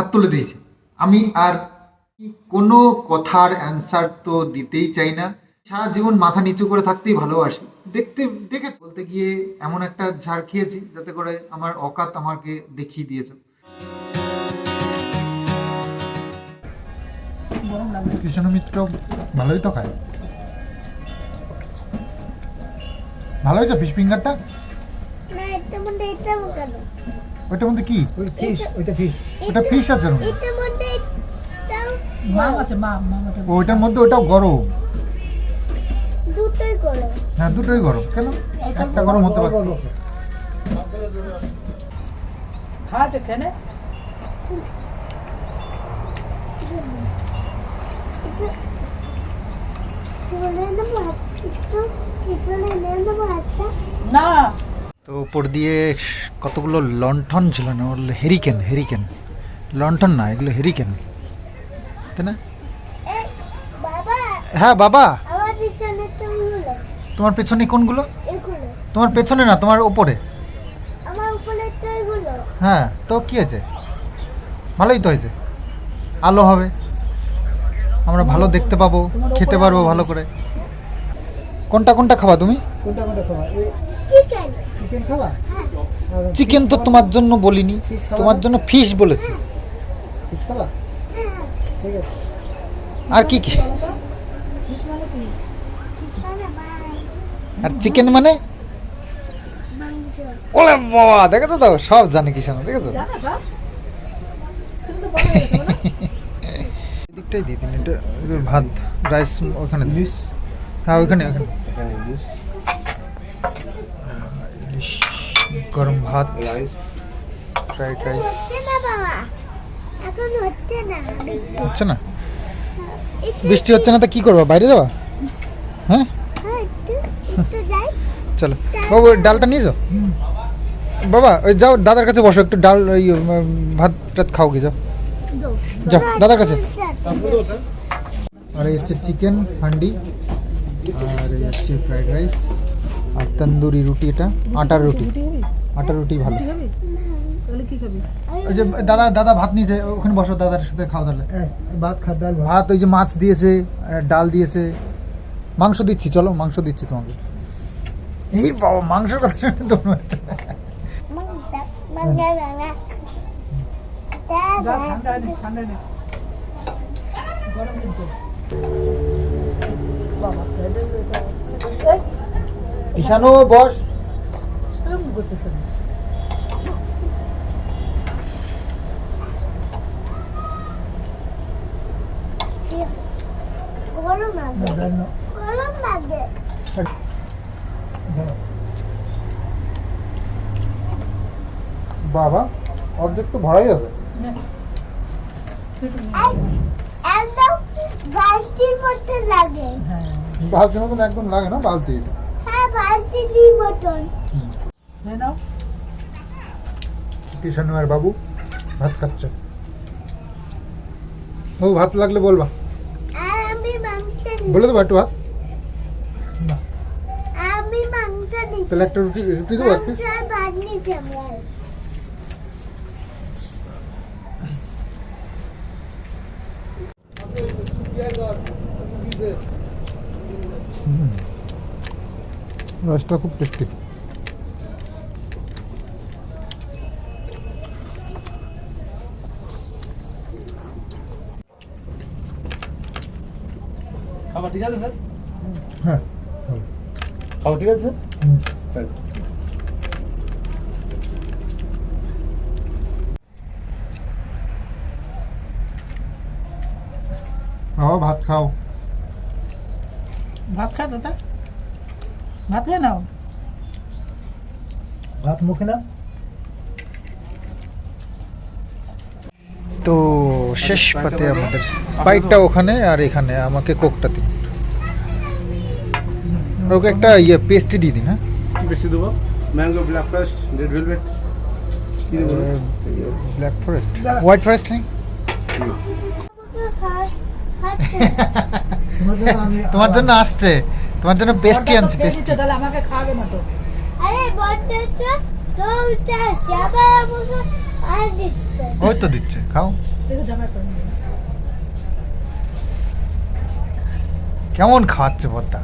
হাত তুলে দিয়েছে। আমি আর কোনো কথার অ্যান্সার তো দিতেই চাই না। সারা জীবন মাথা নিচু করে থাকতেই ভালোবাসি। দেখতে দেখে বলতে গিয়ে এমন একটা ঝাড় খেয়েছি, যাতে করে আমার অকাত আমাকে দেখিয়ে দিয়েছে। কৃষ্ণ মিত্র ভালোই তো খায়। ভালো হয়েছে ফিশ ফিঙ্গারটা? না এটার মধ্যে এটা কেন ওইটার মধ্যে কি ফিশ ওইটা ফিশ ওটা ফিশ আছে ওর এটার মধ্যে মাম আছে মাম ওইটার মধ্যে ওইটাও গরম দুটোই হ্যাঁ দুটোই গরম কেন একটা গরম হতে পারে কেনে না তো উপর দিয়ে কতগুলো লণ্ঠন ছিল না ওর হেরিকেন হেরিকেন লণ্ঠন না এগুলো হেরিকেন তাই না? হ্যাঁ বাবা। তোমার পেছনে কোনগুলো? তোমার পেছনে না তোমার ওপরে উপরে হ্যাঁ তো কি আছে ভালোই তো হয়েছে। আলো হবে। আমরা ভালো দেখতে পাবো খেতে পারব ভালো করে। কোনটা কোনটা খাবা তুমি? কোনটা কোনটা খাওয়া চিকেন চিকেন খাওয়া হ্যাঁ। চিকেন তো তোমার জন্য বলিনি। তোমার জন্য ফিশ বলেছি। ফিশ হ্যাঁ ঠিক আছে। আর কি কি? ফিশ মানে বাই আর চিকেন মানে? ওলে বাবা দেখেছ তো? দাও সব জানে কি শোনো দেখেছ? জানা সব? তুমি তো বড় না? এদিকটাই দিই দিন এটা ভাত রাইস ওখানে। হ্যাঁ ওখানে ওখানে। গরম ভাত রাইস ফ্রাইড রাইস হচ্ছে না? বৃষ্টি হচ্ছে না তা কি করব? বাইরে যাওয়া হ্যাঁ? চলো। বাবু ডালটা নিয়ে যাও। বাবা ওই যাও দাদার কাছে বসো একটু ডাল ওই ভাত টাত খাও কি যাও। যাও দাদার কাছে। আর এই হচ্ছে চিকেন হান্ডি আর এই হচ্ছে ফ্রাইড রাইস আর তন্দুরি রুটি এটা আটার রুটি। রুটি খাবি আটার রুটি ভালো। রুটি খাবি? তাহলে কি খাবি? ওই যে দাদা দাদা ভাত নিয়েছে ওখানে বসো দাদার সাথে খাও তাহলে ভাত খা ডাল ভাত। ওই যে মাছ দিয়েছে ডাল দিয়েছে। মাংস দিচ্ছি চলো মাংস দিচ্ছি তোমাকে। এই বাবা মাংসের কথা শুনে তো হচ্ছে। মাংটা মাংটা মাংটা যা ঠান্ডা নেই ঠান্ডা নেই গরম কিন্তু। বাবা খেয়ে দে। ঈশানু বস। গরম লাগে। গরম লাগে বাবা অর্ধেক তো ভরাই। এক- একদম বালতির মতো লাগে হ্যাঁ বালতির মতন একদম লাগে না বালতি হ্যাঁ বালতির মতন নে নাও আর বাবু ভাত খাচ্ছে। ও ভাত লাগলে বলবা। বলে দেবো একটু ভাত। তাহলে একটা রুটি রুটি দেবো এক পিস রসটা খুব টেস্টি খাবার ঠিক আছে স্যার? হ্যাঁ খাবার ঠিক আছে স্যার? খাও ভাত খাও। ভাত খা দাদা। ভাত খেয়ে নাও। ভাত মুখে না তো শেষ পাতে আমাদের স্পাইটটা ওখানে আর এখানে আমাকে কোকটা দিন। ওকে একটা ইয়ে পেস্ট্রি দিয়ে দিন হ্যাঁ? কি বেশি দেবো? Mango black forest red velvet black forest white forest নেই? তোমার জন্য আসছে। তোমার জন্য পেস্ট্রি আনছে খেয়ে পেস্ট্রি তাহলে আমাকে খাওয়াবে না তো। আরে বলতে তো তো যাবার মতো আর দিচ্ছে ওই তো দিচ্ছে খাও। কেমন খাওয়াচ্ছে ভর্তা?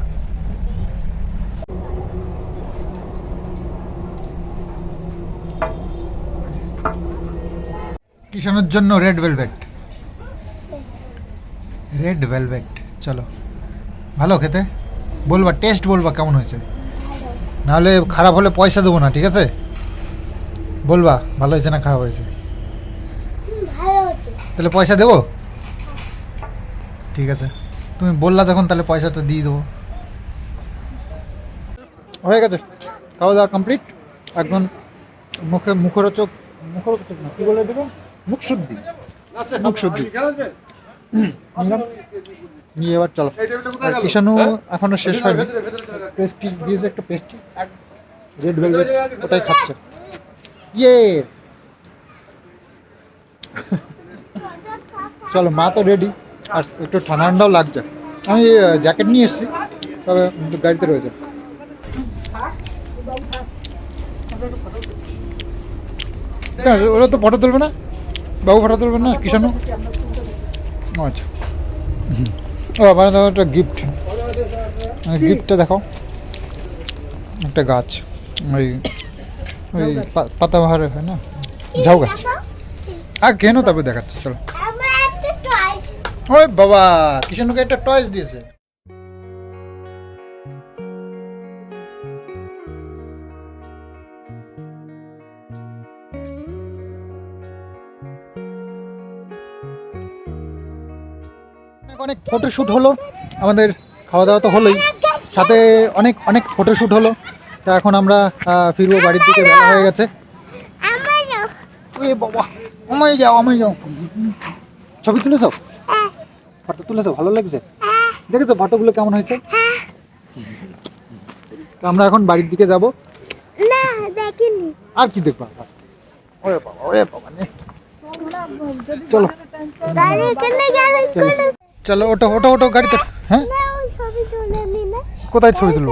কিষানোর জন্য রেড ভেলভেট রেড ভেলভেট চলো। ভালো খেতে? বলবা টেস্ট বলবা কেমন হয়েছে? নাহলে খারাপ হলে পয়সা দেবো না, ঠিক আছে? বলবা, ভালো হয়েছে না খারাপ হয়েছে? তাহলে পয়সা দেবো? ঠিক আছে। তুমি বললা যখন, তাহলে পয়সা তো দিয়ে দেবো। হয়ে গেছে। খাওয়া দাওয়া কমপ্লিট একদম মুখে মুখরোচক মুখরোচক না, কি বলে দেবো মুখ শুদ্ধি মুখ শুদ্ধি নিয়ে এবার চলো। কিষানু এখনও শেষ হয়নি। পেস্টি দিয়েছে একটা পেস্টি। রেড ভেলভেট, ওটাই খাচ্ছে। ইয়ে! চলো মা তো রেডি আর একটু ঠান্ডা ঠান্ডাও লাগছে। আমি জ্যাকেট নিয়ে এসেছি। তবে গাড়িতে রয়েছে। ওরা তো ফটো তুলবে না? বাবু ফটো তুলবে না কিষানু ও আচ্ছা। ও আমার একটা গিফট গিফটটা দেখো একটা গাছ। ওই ওই পাতাবাহারে হয় না? ঝাউ গাছ। আর কেন তবে দেখাচ্ছে চলো। ওই বাবা কিষানুকে একটা টয়েস দিয়েছে। অনেক ফটোশ্যুট হলো আমাদের খাওয়া দাওয়া তো হলোই। সাথে অনেক অনেক ফটোশ্যুট হলো তা এখন আমরা ফিরবো বাড়ির দিকে বেলা হয়ে গেছে। বাবা আমায় যাও আমায় যাও ছবি তুলেছো? ফটো তুলেছো? ভালো লাগছে? দেখেছ ফটোগুলো কেমন হয়েছে? তো আমরা এখন বাড়ির দিকে যাব। না দেখিনি। আর কি দেখব? ওরে বাবা ওরে বাবা নে। চলো। চলো। ওটো ওটো ওটো গাড়িতে। হ্যাঁ? কোথায় ছবি তুলবো?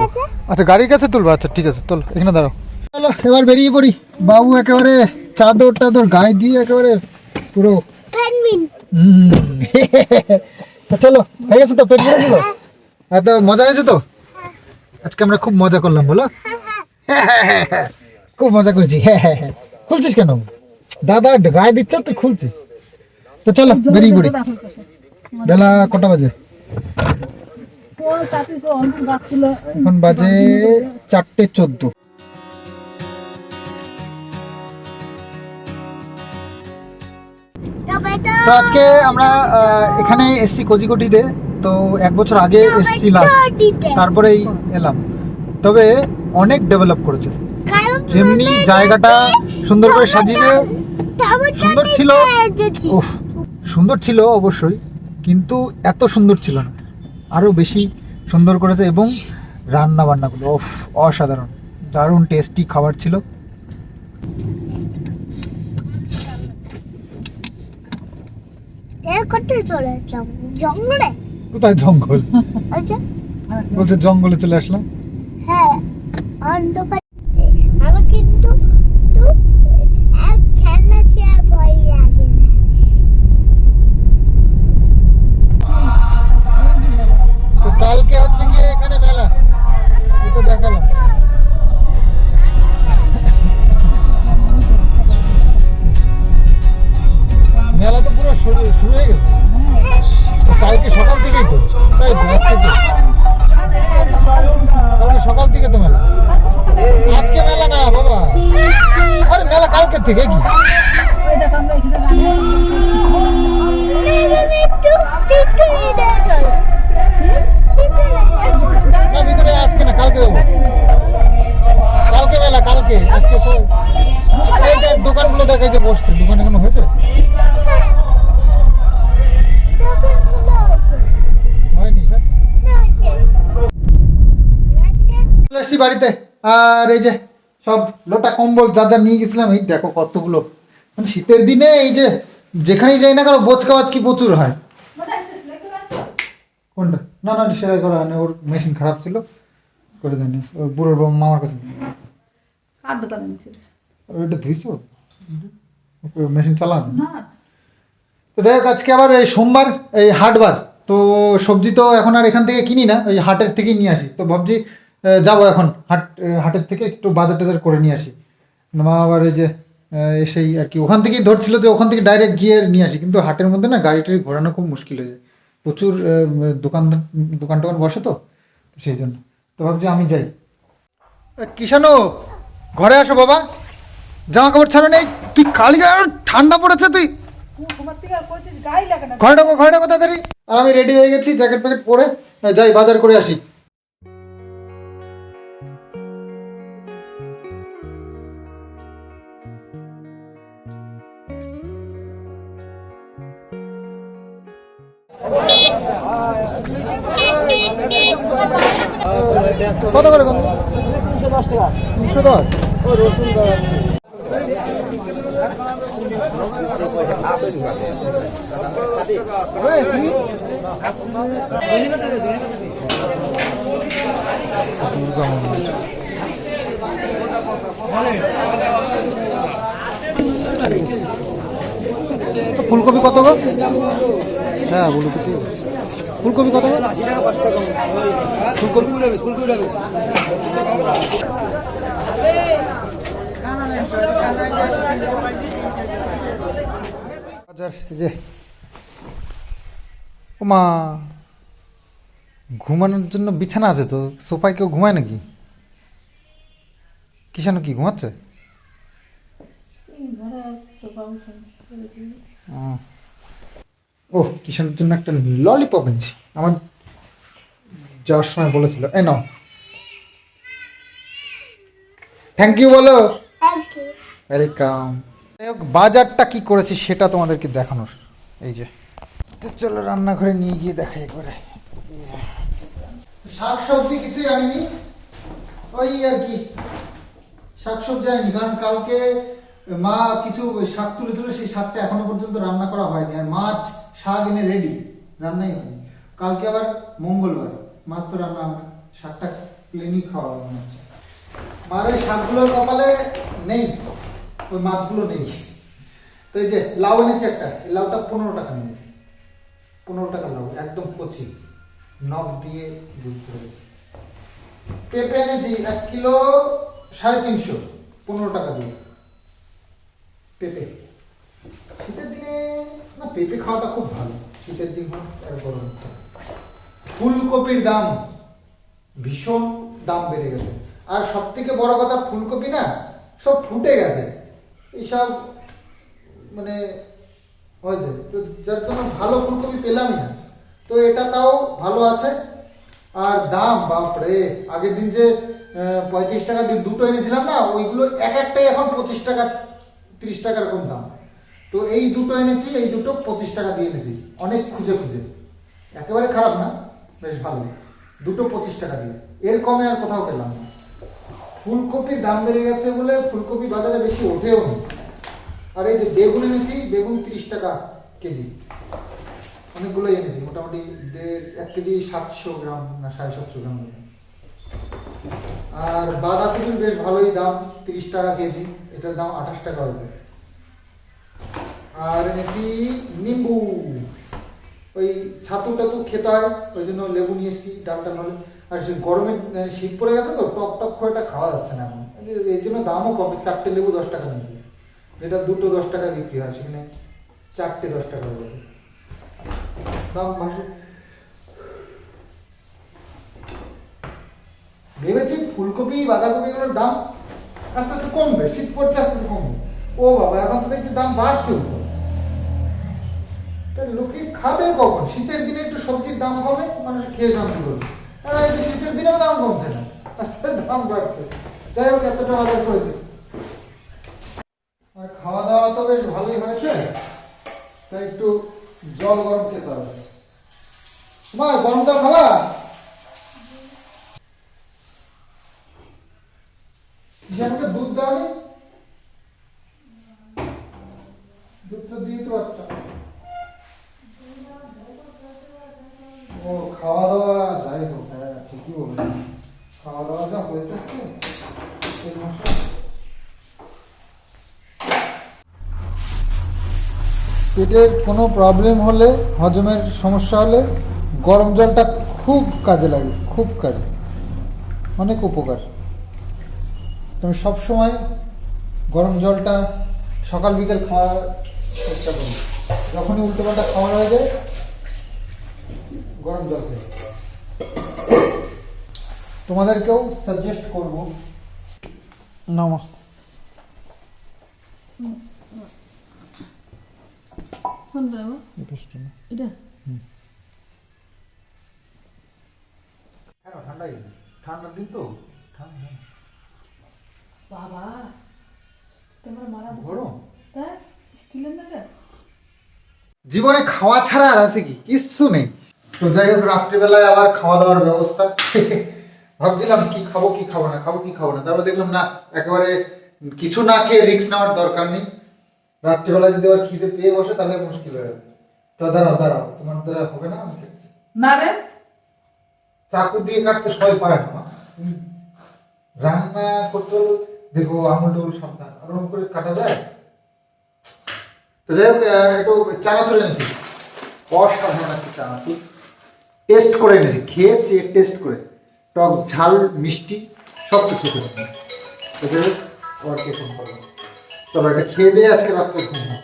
আচ্ছা গাড়ির কাছে তুলবো। আচ্ছা ঠিক আছে চলো এখানে দাঁড়াও। চলো এবার বেরিয়ে পড়ি। বাবু একেবারে চাদর টাদর গায়ে দিয়ে একেবারে পুরো হুম। তো চলো হয়ে গেছে তো পেট ভরে গেলো? এত মজা হয়েছে তো? আজকে আমরা খুব মজা করলাম বলো? খুব মজা করছি হ্যাঁ হ্যাঁ হ্যাঁ। খুলছিস কেন? দাদা গায়ে দিচ্ছ তুই খুলছিস। তো চলো বেরিয়ে পড়ি। বেলা কটা বাজে? তো এখন বাজে চারটে চোদ্দ। তো আজকে আমরা এখানে এসছি কজিকটিতে। তো এক বছর আগে এসছি লাস্ট তারপরেই এলাম। তবে অনেক ডেভেলপ করেছে। যেমনি জায়গাটা সুন্দর করে সাজিয়ে সুন্দর ছিল। উফ সুন্দর ছিল অবশ্যই কিন্তু এত সুন্দর ছিল না। আরও বেশি সুন্দর করেছে এবং রান্না বান্নাগুলো উফ অসাধারণ। দারুণ টেস্টি খাবার ছিল। চলে জঙ্গলে? কোথায় জঙ্গল? আচ্ছা বলছে জঙ্গলে চলে আসলাম। হ্যাঁ অন্ধকার। আমার কিন্তু যে বসছে দোকান এখনও হয়েছে? বাড়িতে। আর এই যে সব লোটা কম্বল যা যা নিয়ে গেছিলাম এই দেখো কতগুলো। মানে শীতের দিনে এই যে যেখানেই যাই না কেন বোচকা কি প্রচুর হয়। কোনটা? না না সেলাই করা হয়নি ওর মেশিন খারাপ ছিল। করে দেয়নি। ওই বুড়োর মামার কাছে কার দোকানে ওইটা ধুইছো? মেশিন চালান? তো যাই হোক আজকে আবার এই সোমবার এই হাটবার। তো সবজি তো এখন আর এখান থেকে কিনি না ওই হাটের থেকেই নিয়ে আসি। তো ভাবছি যাব এখন হাট হাটের থেকে একটু বাজার টাজার করে নিয়ে আসি। মা আবার এই যে এসেই আর কি। ওখান থেকেই ধরছিল যে ওখান থেকে ডাইরেক্ট গিয়ে নিয়ে আসি। কিন্তু হাটের মধ্যে না গাড়ি টাড়ি ঘোরানো খুব মুশকিল হয়ে যায়। প্রচুর দোকান দোকান টোকান বসে তো সেই জন্য। তো ভাবছি আমি যাই। কিষানু ঘরে আসো বাবা। জামা কাপড় ছাড়া নেই। তুই গায়ে ঠান্ডা পড়েছে তুই? ঘরে ঢোকো ঘরে ঢোকো তাড়াতাড়ি আর আমি রেডি হয়ে গেছি জ্যাকেট প্যাকেট পরে যাই বাজার করে আসি। কত করে দুশো দশ টাকা। দুশো দশ তো ফুলকপি কত গো? হ্যাঁ ফুলকপি ফুলকপি কত গো? ফুলকপি বাজার এই যে ওমা ঘুমানোর জন্য বিছানা আছে তো সোফায় কেউ ঘুমায় নাকি? কিষানু কি ঘুমাচ্ছে? ও। ও কিষানের জন্য একটা ললিপপ এনেছি। আমার যাওয়ার সময় বলেছিল। এ নাও। থ্যাংক ইউ বলো। ওয়েলকাম যাই হোক, বাজারটা কি করেছি সেটা তোমাদেরকে দেখানোর। এই যে, তো চলো রান্নাঘরে নিয়ে গিয়ে দেখাই একবারে। শাক সবজি কিছুই আনিনি। ওই আর কি শাক সবজি আনিনি। কারণ কালকে মা কিছু শাক তুলেছিল সেই শাকটা এখনও পর্যন্ত রান্না করা হয়নি। আর মাছ, শাক এনে রেডি রান্নাই হয়নি। কালকে আবার মঙ্গলবার, মাছ তো রান্না হবে। শাকটা প্লেনই খাওয়া মনে হচ্ছে। আর ওই শাকগুলোর কপালে নেই। ওই মাছগুলো নেই তো এই যে লাউ এনেছে একটা, এই লাউটা পনেরো টাকা নিয়েছে। পনেরো টাকা লাউ, একদম কচি। নখ দিয়ে বুঝতে হবে পেঁপে এনেছি এক কিলো সাড়ে তিনশো, পনেরো টাকা দিয়ে পেঁপে। শীতের দিনে, না, পেঁপে খাওয়াটা খুব ভালো। শীতের দিন আর গরম ফুলকপির দাম ভীষণ দাম বেড়ে গেছে। আর সব থেকে বড় কথা, ফুলকপি না, সব ফুটে গেছে। এইসব মানে হয়েছে তো যার জন্য ভালো ফুলকপি পেলামই না। তো এটা তাও ভালো আছে। আর দাম, বাপরে, আগের দিন যে পঁয়ত্রিশ টাকা দিয়ে দুটো এনেছিলাম না, ওইগুলো এক একটাই এখন পঁচিশ টাকা, তিরিশ টাকা এরকম দাম। তো এই দুটো এনেছি, এই দুটো পঁচিশ টাকা দিয়ে এনেছি। অনেক খুঁজে খুঁজে। একেবারে খারাপ না, বেশ ভালো। দুটো পঁচিশ টাকা দিয়ে। এর কমে আর কোথাও পেলাম না। ফুলকপির দাম বেড়ে গেছে বলে ফুলকপি বাজারে বেশি ওঠেও নি। আর এই যে বেগুন এনেছি, বেগুন তিরিশ টাকা কেজি। অনেকগুলোই এনেছি, মোটামুটি এক কেজি সাতশো গ্রাম না সাড়ে সাতশো গ্রাম। আর বাঁধাকপির বেশ ভালোই দাম, তিরিশ টাকা কেজি, এটার দাম আঠাশ টাকা হয়েছে। আর এনেছি নিম্বু। ওই ছাতু টাতু খেতে হয়, ওই জন্য লেবু নিয়ে এসেছি, ডালটা নলে আর গরমে শীত পড়ে গেছে তো, টক টক করে এটা খাওয়া যাচ্ছে না এখন। এই জন্য দামও কমে, চারটে লেবু দশ টাকা নিয়েছি যেটা দুটো দশ টাকা বিক্রি হয়, সেখানে চারটে দশ টাকা হয়ে গেছে দাম ভাসে ভেবেছি ফুলকপি, বাঁধাকপি এগুলোর দাম আস্তে আস্তে কমবে, শীত পড়ছে আস্তে আস্তে কমবে। ও বাবা, এখন তো দেখছি দাম বাড়ছে লোকে খাবে কখন? শীতের দিনে একটু সবজির দাম কমে, মানুষ খেয়ে শান্তি করবে। এই যে শীতের দিনেও দাম কমছে না। দাম বাড়ছে। যাই হোক এতটা বাজার করেছে। আর খাওয়া দাওয়া তো বেশ ভালোই হয়েছে। তাই একটু জল গরম খেতে হবে। মা গরম জল খাবা আমাকে দুধ দুধ তো দিয়ে তো ও খাওয়া দাওয়া হ্যাঁ খাওয়া দাওয়া যা হয়েছে। পেটের কোনো প্রবলেম হলে, হজমের সমস্যা হলে, গরম জলটা খুব কাজে লাগে, খুব কাজে। অনেক উপকার। তুমি সবসময় গরম জলটা সকাল বিকেল খাওয়ার চেষ্টা করি। যখনই উল্টোপাল্টা খাওয়ার হয়ে যায়, গরম জল খেয়ে তোমাদেরকেও সাজেস্ট করব। নামা কোনটা বাবা? এটা? কেন ঠান্ডা ঠান্ডার দিন তো? ঠান্ডা। বাবা তোমরা মারা গরম? তাই স্টিলের না জীবনে খাওয়া ছাড়া আর আছে কি? কিচ্ছু নেই। তো যাই হোক রাত্রিবেলায় আবার খাওয়া দাওয়ার ব্যবস্থা। ভাবছিলাম কি খাব কি খাব না খাব কি খাব না। তারপর দেখলাম না একেবারে কিছু না খেয়ে রিস্ক নেওয়ার দরকার নেই। রাত্রিবেলা যদি আবার খিদে পেয়ে বসে তাহলে মুশকিল হয়ে যাবে। তো দাঁড়াও দাঁড়াও তোমার দ্বারা হবে না আমি না রে। চাকু দিয়ে কাটতে সবাই পারে না রান্না করতে দেখো আঙুল টাঙুল সাবধান। আর ওরকম করে কাটা যায়? তো যাই হোক একটু চানাচুর এনেছি। অসাধারণ একটা চানাচুর টেস্ট করে এনেছি। খেয়ে চেয়ে টেস্ট করে। টক ঝাল, মিষ্টি, সব কিছু খেতে পারবেন হোক ফোন তবে এটা খেয়ে দিয়ে আজকে রাত্রে ঘুম হবে।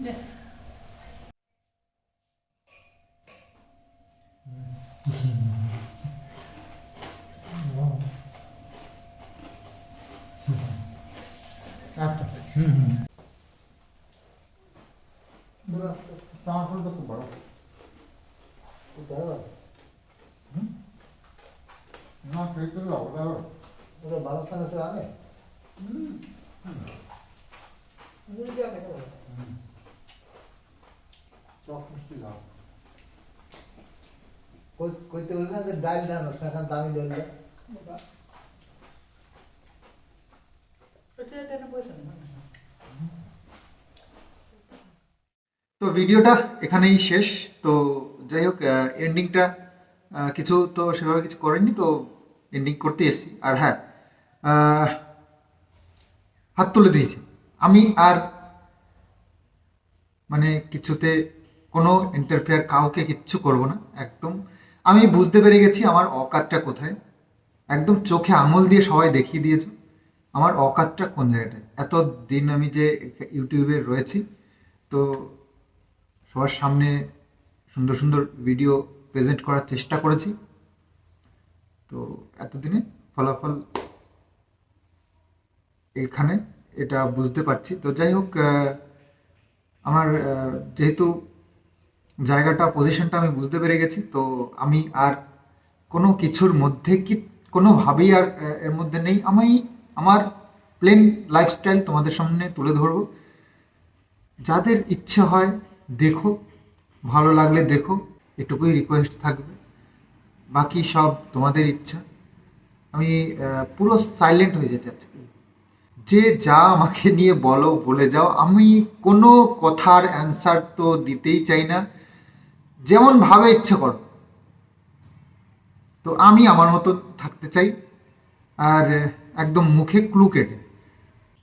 দে। আচ্ছা হুম হুম চানাচুরটা খুব বড় হুম? না খেয়ে তো ওটা টক মিষ্টি লাভ কইতে বললি না যে সেখানে দামি জল দেয়। বাবা এটা এটা না পয়সা নেই তো ভিডিওটা এখানেই শেষ। তো যাই হোক এন্ডিংটা কিছু তো সেভাবে কিছু করেনি তো এন্ডিং করতে এসেছি। আর হ্যাঁ হাত তুলে দিয়েছি। আমি আর মানে কিছুতে কোনো ইন্টারফেয়ার কাউকে কিচ্ছু করব না, একদম। আমি বুঝতে পেরে গেছি আমার অকাতটা কোথায়। একদম চোখে আঙুল দিয়ে সবাই দেখিয়ে দিয়েছে, আমার অকাতটা কোন জায়গাটায়। এত দিন আমি যে ইউটিউবে রয়েছি, তো সবার সামনে সুন্দর সুন্দর ভিডিও প্রেজেন্ট করার চেষ্টা করেছি। তো এতদিনে ফলাফল এখানে এটা বুঝতে পারছি। তো যাই হোক আমার যেহেতু জায়গাটা পজিশনটা আমি বুঝতে পেরে গেছি, তো আমি আর কোনো কিছুর মধ্যে কি কোনোভাবেই আর এর মধ্যে নেই। আমি আমার প্লেন লাইফস্টাইল তোমাদের সামনে তুলে ধরবো। যাদের ইচ্ছে হয় দেখো, ভালো লাগলে দেখো, এটুকুই রিকোয়েস্ট থাকবে। বাকি সব তোমাদের ইচ্ছা। আমি পুরো সাইলেন্ট হয়ে যেতে আজকে যে যা আমাকে নিয়ে বলো, বলে যাও, আমি কোনো কথার অ্যান্সার তো দিতেই চাই না। যেমন ভাবে ইচ্ছে করো। তো আমি আমার মতো থাকতে চাই। আর, একদম মুখে ক্লু কেটে।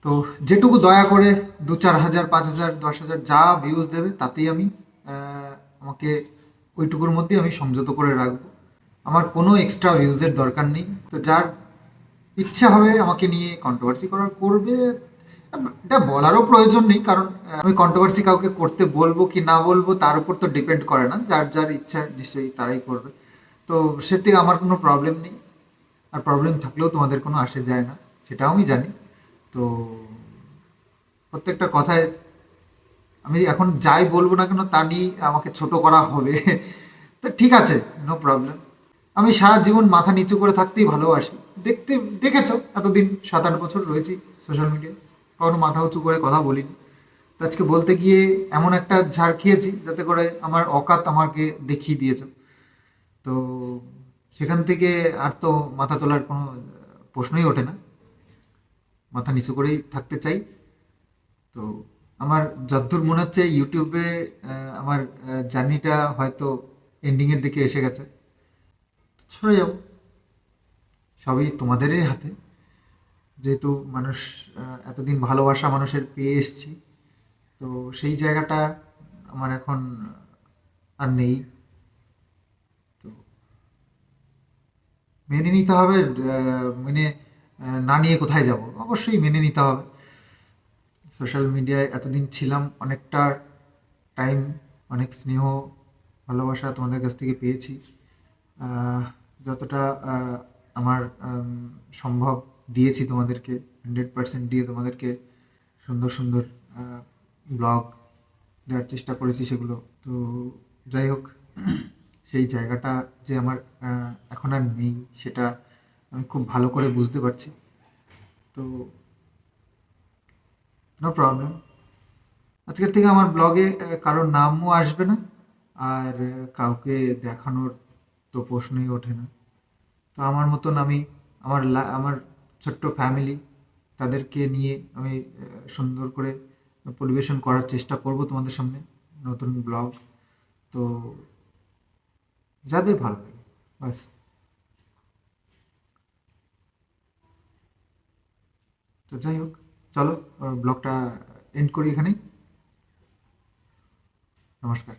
তো যেটুকু দয়া করে দু চার হাজার, পাঁচ হাজার, দশ হাজার যা ভিউজ দেবে তাতেই আমি আমাকে ওইটুকুর মধ্যেই আমি সংযত করে রাখব। আমার কোনো এক্সট্রা ভিউজের দরকার নেই। তো যার ইচ্ছা হবে আমাকে নিয়ে কন্ট্রোভার্সি করার, করবে। এটা বলারও প্রয়োজন নেই, কারণ আমি কন্ট্রোভার্সি কাউকে করতে বলব কি না বলব তার উপর তো ডিপেন্ড করে না। যার যার ইচ্ছা, নিশ্চয়ই তারাই করবে। তো সে থেকে আমার কোনো প্রবলেম নেই। আর প্রবলেম থাকলেও তোমাদের কোনো আসে যায় না, সেটাও আমি জানি। তো প্রত্যেকটা কথায় আমি এখন যাই বলব না কেন, তা নিয়ে আমাকে ছোট করা হবে। তো ঠিক আছে নো প্রবলেম আমি সারা জীবন মাথা নিচু করে থাকতেই ভালোবাসি। দেখতে, দেখেছ, এতদিন সাত আট বছর রয়েছি সোশ্যাল মিডিয়ায় কখনো মাথা উঁচু করে কথা বলিনি। তো আজকে বলতে গিয়ে এমন একটা ঝাড় খেয়েছি, যাতে করে আমার অকাত আমাকে দেখিয়ে দিয়েছে। তো সেখান থেকে আর তো মাথা তোলার কোনো প্রশ্নই ওঠে না। মাথা নিচু করেই থাকতে চাই। তো আমার যতদূর মনে হচ্ছে, ইউটিউবে আমার জার্নিটা হয়তো এন্ডিংয়ের দিকে এসে গেছে। সরে যাও। সবই তোমাদেরই হাতে। যেহেতু মানুষ এতদিন ভালোবাসা মানুষের পেয়ে এসছি, তো সেই জায়গাটা আমার এখন আর নেই। তো মেনে নিতে হবে মেনে না নিয়ে কোথায় যাব? অবশ্যই মেনে নিতে হবে। সোশ্যাল মিডিয়ায় এতদিন ছিলাম, অনেকটা টাইম অনেক স্নেহ, ভালোবাসা তোমাদের কাছ থেকে পেয়েছি। যতটা আমার সম্ভব দিয়েছি তোমাদেরকে হান্ড্রেড পার্সেন্ট দিয়ে তোমাদেরকে সুন্দর সুন্দর ব্লগ দেওয়ার চেষ্টা করেছি সেগুলো। তো যাই হোক, সেই জায়গাটা যে আমার এখন আর নেই, সেটা আমি খুব ভালো করে বুঝতে পারছি। তো নো প্রবলেম আজকের থেকে আমার ব্লগে কারোর নামও আসবে না, আর কাউকে দেখানোর তো প্রশ্নই ওঠে না। তো আমার মতন আমি, আমার আমার ছোট্ট ফ্যামিলি তাদেরকে নিয়ে আমি সুন্দর করে পরিবেশন করার চেষ্টা করব তোমাদের সামনে, নতুন ব্লগ তো, যাদের ভালো লাগে বাস তো যাই হোক চলো ব্লগটা এন্ড করি এখানেই। নমস্কার।